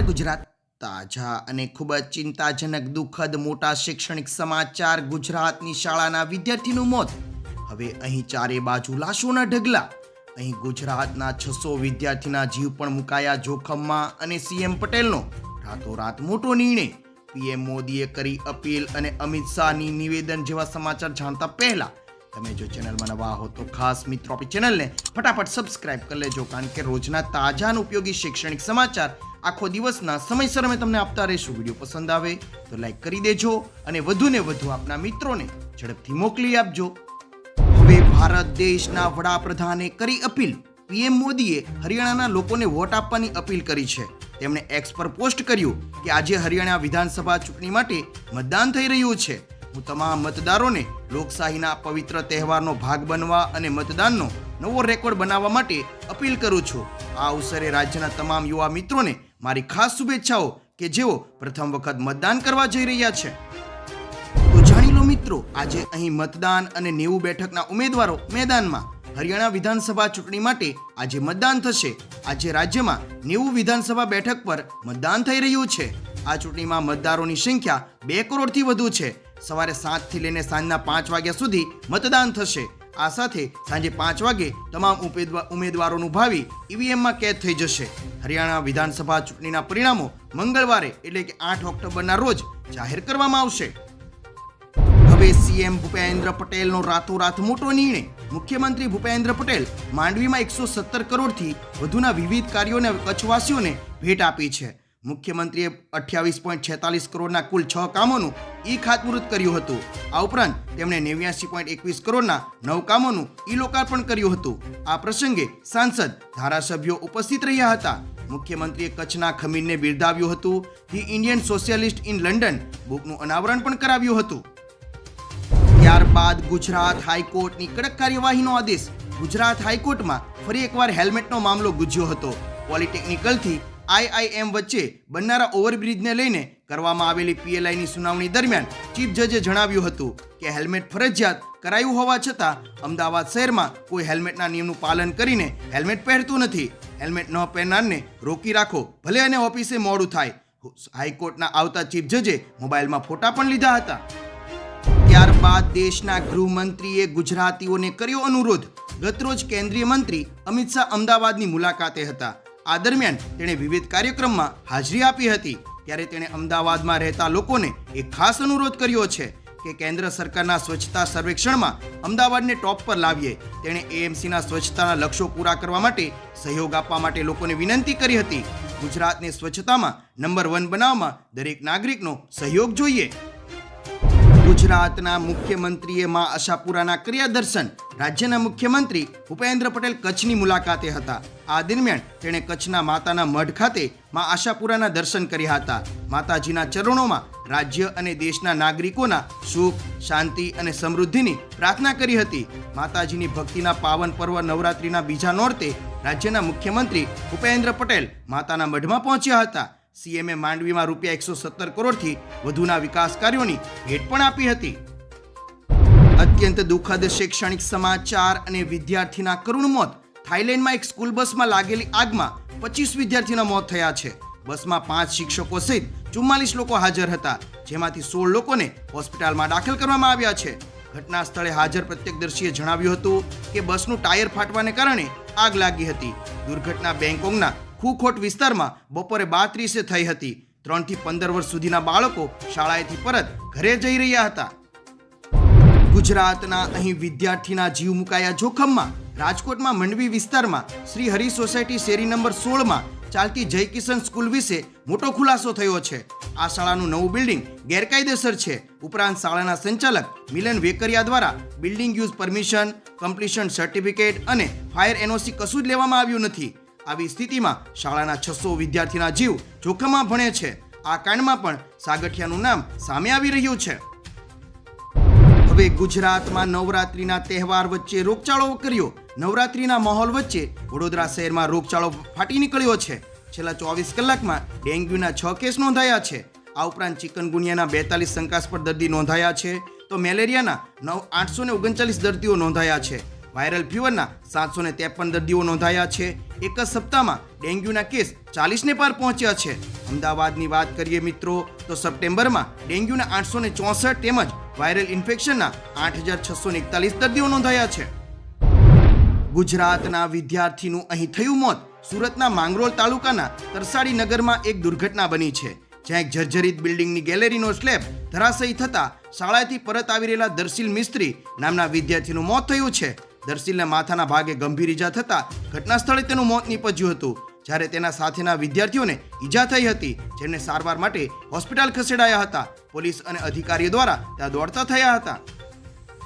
નમસ્કાર, ગુજરાત તાજા અને ખૂબ જ ચિંતાજનક, દુઃખદ, મોટા શૈક્ષણિક સમાચાર ગુજરાતની શાળાના વિદ્યાર્થીનું મોત. હવે અહીં ચારે બાજુ લાશોના ઢગલા. અહીં ગુજરાતના છસો વિદ્યાર્થીના જીવ પણ મુકાયા જોખમમાં અને સીએમ પટેલનો રાતોરાત મોટો નિર્ણય. પીએમ મોદીએ કરી અપીલ અને અમિત શાહની નિવેદન જેવા સમાચાર જાણતા પહેલા તમે જો ચેનલમાં નવા હો તો ખાસ મિત્રો આપણી ચેનલને ફટાફટ સબસ્ક્રાઇબ કરી લેજો, કારણ કે રોજના તાજા ઉપયોગી શૈક્ષણિક સમાચાર આખો દિવસના સમયસર અમે તમને આપતા રહીશું. વીડિયો પસંદ આવે તો લાઈક કરી દેજો અને વધુને વધુ આપના મિત્રોને ઝડપથી મોકલી આપજો. હવે ભારત દેશના વડાપ્રધાને કરી અપીલ. પીએમ મોદીએ હરિયાણાના લોકોને વોટ આપવાની અપીલ કરી છે. તેમણે એક્સ પર પોસ્ટ કર્યું કે આજે હરિયાણા વિધાનસભા ચૂંટણી માટે મતદાન થઈ રહ્યું છે. હું તમામ મતદારોને લોકશાહીના પવિત્ર તહેવારનો ભાગ બનવા અને મતદાનનો નવો રેકોર્ડ બનાવવા માટે અપીલ કરું છું. આ અવસરે રાજ્યના તમામ યુવા મિત્રોને મારી ખાસ શુભેચ્છાઓ કે જેઓ પ્રથમ વખત મતદાન કરવા જઈ રહ્યા છે. તો જાણી લો મિત્રો, આજે અહીં મતદાન અને નેવું બેઠકના ઉમેદવારો મેદાનમાં. હરિયાણા વિધાનસભા ચૂંટણી માટે આજે મતદાન થશે. આજે રાજ્યમાં નેવું વિધાનસભા બેઠક પર મતદાન થઈ રહ્યું છે. આ ચૂંટણીમાં મતદારોની સંખ્યા બે કરોડથી વધુ છે. સવારે સાતથી લઈને સાંજના પાંચ વાગ્યા સુધી મતદાન થશે. આ સાથે સાંજે પાંચ વાગે તમામ ઉમેદવારોનું ભાવિ ઈવીએમમાં કેદ થઈ જશે. હરિયાણા વિધાનસભા ચૂંટણીના પરિણામો મંગળવારે એટલે કે આઠ ઓક્ટોબરના રોજ જાહેર કરવામાં આવશે. હવે સીએમ ભૂપેન્દ્ર પટેલનો રાતોરાત મોટો નિર્ણય. મુખ્યમંત્રી ભૂપેન્દ્ર પટેલ માંડવીમાં એકસો સત્તર કરોડથી વધુના વિવિધ કાર્યોને કચ્છવાસીઓને ભેટ આપી છે. મુખ્યમંત્રીએ અઠ્યાવીસ પોઈન્ટ છેતાલીસ કરોડના કુલ છ કામોનું ઈ ખાતમુહૂર્ત કર્યું હતું. આ ઉપરાંત તેમણે નેવ્યાસી પોઈન્ટ એકવીસ કરોડના નવ કામોનું ઈ લોકાર્પણ કર્યું હતું. આ પ્રસંગે સાંસદ, ધારાસભ્યો ઉપસ્થિત રહ્યા હતા. મુખ્યમંત્રીએ કચ્છના ખમીરને બિરદાવ્યું હતું. The Indian Socialist in London બુકનું અનાવરણ પણ કરાવ્યું હતું. ત્યારબાદ ગુજરાત હાઈકોર્ટની કડક કાર્યવાહીનો આદેશ ગુજરાત હાઈકોર્ટમાં ફરી એકવાર હેલ્મેટનો મામલો ગુજ્યો હતો. પોલિટેકનિકલથી આઈઆઈએમ વચ્ચે બનનારા ઓવરબ્રિજને લઈને કરવામાં આવેલી પીએલઆઈની સુનાવણી દરમિયાન ચીફ જજે જણાવ્યું હતું કે હેલ્મેટ ફરજિયાત કરાયું હોવા છતાં અમદાવાદ શહેરમાં કોઈ હેલ્મેટના નિયમનું પાલન કરીને હેલ્મેટ પહેરતું નથી. હેલ્મેટ ન પહેરનારને રોકી રાખો, ભલે અને ઓફિસે મોડું થાય. હાઈકોર્ટના આવતા ચીફ જજે મોબાઈલમાં ફોટા પણ લીધા હતા. ત્યારબાદ દેશના ગૃહમંત્રીએ ગુજરાતીઓને કર્યો અનુરોધ. ગતરોજ કેન્દ્રીય મંત્રી અમિત શાહ અમદાવાદની મુલાકાતે હતા. આ દરમિયાન તેણે વિવિધ કાર્યક્રમમાં હાજરી આપી હતી. ત્યારે તેણે અમદાવાદમાં રહેતા લોકોને એક ખાસ અનુરોધ કર્યો છે કે કેન્દ્ર સરકારના સ્વચ્છતા સર્વેક્ષણમાં અમદાવાદને ટોપ પર લાવીએ. તેણે એએમસીના સ્વચ્છતાના લક્ષ્યો પૂરા કરવા માટે સહયોગ આપવા માટે લોકોને વિનંતી કરી હતી. ગુજરાતને સ્વચ્છતામાં નંબર વન બનાવવામાં દરેક નાગરિકનો સહયોગ જોઈએ. ગુજરાતના મુખ્યમંત્રીએ મા આશાપુરાના કર્યા દર્શન રાજ્યના મુખ્યમંત્રી ભૂપેન્દ્ર પટેલ કચ્છની મુલાકાતે હતા. આ દરમિયાન તેણે કચ્છના માતાના મઢ ખાતે મા આશાપુરાના દર્શન કર્યા હતા. માતાજીના ચરણોમાં રાજ્ય અને દેશના નાગરિકોના સુખ, શાંતિ અને સમૃદ્ધિની પ્રાર્થના કરી હતી. માતાજીની ભક્તિના પાવન પર્વ નવરાત્રિના બીજા નોરતે રાજ્યના મુખ્યમંત્રી ભૂપેન્દ્ર પટેલ માતાના મઢમાં પહોંચ્યા હતા. સીએમએ માંડવીમાં રૂપિયા એકસો સત્તર કરોડથી વધુના વિકાસ કાર્યોની ભેટ પણ આપી હતી. અત્યંત દુઃખદ શૈક્ષણિક સમાચાર અને વિદ્યાર્થીના કરુણ મોત. થાઇલેન્ડમાં એક સ્કૂલ બસમાં લાગેલી આગમાં પચીસ વિદ્યાર્થીના મોત થયા છે. બસમાં પાંચ શિક્ષકો સહિત ચુમ્માલીસ લોકો હાજર હતા, જેમાંથી સોળ લોકોને હોસ્પિટલમાં દાખલ કરવામાં આવ્યા છે. ઘટના સ્થળે હાજર પ્રત્યક્ષદર્શીએ જણાવ્યું હતું કે બસનું ટાયર ફાટવાને કારણે આગ લાગી હતી. દુર્ઘટના બેંકોકના ખુખોટ વિસ્તારમાં બપોરે બાત્રીસે થઈ હતી. ત્રણથી પંદર વર્ષ સુધીના બાળકો શાળાએથી પરત ઘરે જઈ રહ્યા હતા. ગુજરાતના અહીં વિદ્યાર્થીના જીવ મુકાયા જોખમમાં રાજકોટમાં મંડવી વિસ્તારમાં શ્રી હરિ સોસાયટી શેરી નંબર સોળમાં ચાલતી જયકિશન સ્કૂલ વિશે મોટો ખુલાસો થયો છે. આ શાળાનું નવું બિલ્ડિંગ ગેરકાયદેસર છે. ઉપરાંત શાળાના સંચાલક મિલન વેકરિયા દ્વારા building use permission, completion certificate અને ફાયર એનઓસી કશું જ લેવામાં આવ્યું નથી. આવી સ્થિતિમાં શાળાના છસો વિદ્યાર્થીના જીવ જોખમમાં ભણે છે. આ કાંડમાં પણ સાગઠિયાનું નામ સામે આવી રહ્યું છે. હવે ગુજરાતમાં નવરાત્રીના તહેવાર વચ્ચે રોગચાળો કર્યો. નવરાત્રીના માહોલ વચ્ચે વડોદરા શહેરમાં રોગચાળો ફાટી નીકળ્યો છે. છેલ્લા ચોવીસ કલાકમાં ડેન્ગ્યુના છ કેસ નોંધાયા છે. આ ઉપરાંત ચિકનગુનિયાના બેતાલીસ શંકાસ્પદ દર્દી નોંધાયા છે. તો મેલેરિયાના નવ આઠસો ને ઓગણચાલીસ દર્દીઓ નોંધાયા છે. વાયરલ ફીવરના સાતસો ને ત્રેપન દર્દીઓ નોંધાયા છે. એક જ સપ્તાહમાં ડેન્ગ્યુના કેસ ચાલીસને પાર પહોંચ્યા છે. અમદાવાદની વાત કરીએ મિત્રો, તો સપ્ટેમ્બરમાં ડેન્ગ્યુના આઠસો ને ચોસઠ તેમજ વાયરલ ઇન્ફેક્શનના આઠ હજાર છસો એકતાલીસ દર્દીઓ નોંધાયા છે. ગુજરાતના વિદ્યાર્થીનું અહીં થયું મોત. સુરતના માંગરોળ તાલુકાના તરસાડી નગરમાં એક દુર્ઘટના બની છે. જ્યાં એક જર્જરિત બિલ્ડિંગની ગેલેરીનો સ્લેબ ધરાશયી થતાં શાળાએથી પરત આવી રહેલા દર્શિલ મિસ્ત્રી નામના વિદ્યાર્થીનું મોત થયું છે. દર્શિલના માથાના ભાગે ગંભીર ઈજા થતા ઘટના સ્થળે તેનું મોત નીપજ્યું હતું. જ્યારે તેના સાથેના વિદ્યાર્થીઓને ઈજા થઈ હતી, જેમને સારવાર માટે હોસ્પિટલ ખસેડાયા હતા. પોલીસ અને અધિકારીઓ દ્વારા ત્યાં દોડતા થયા હતા.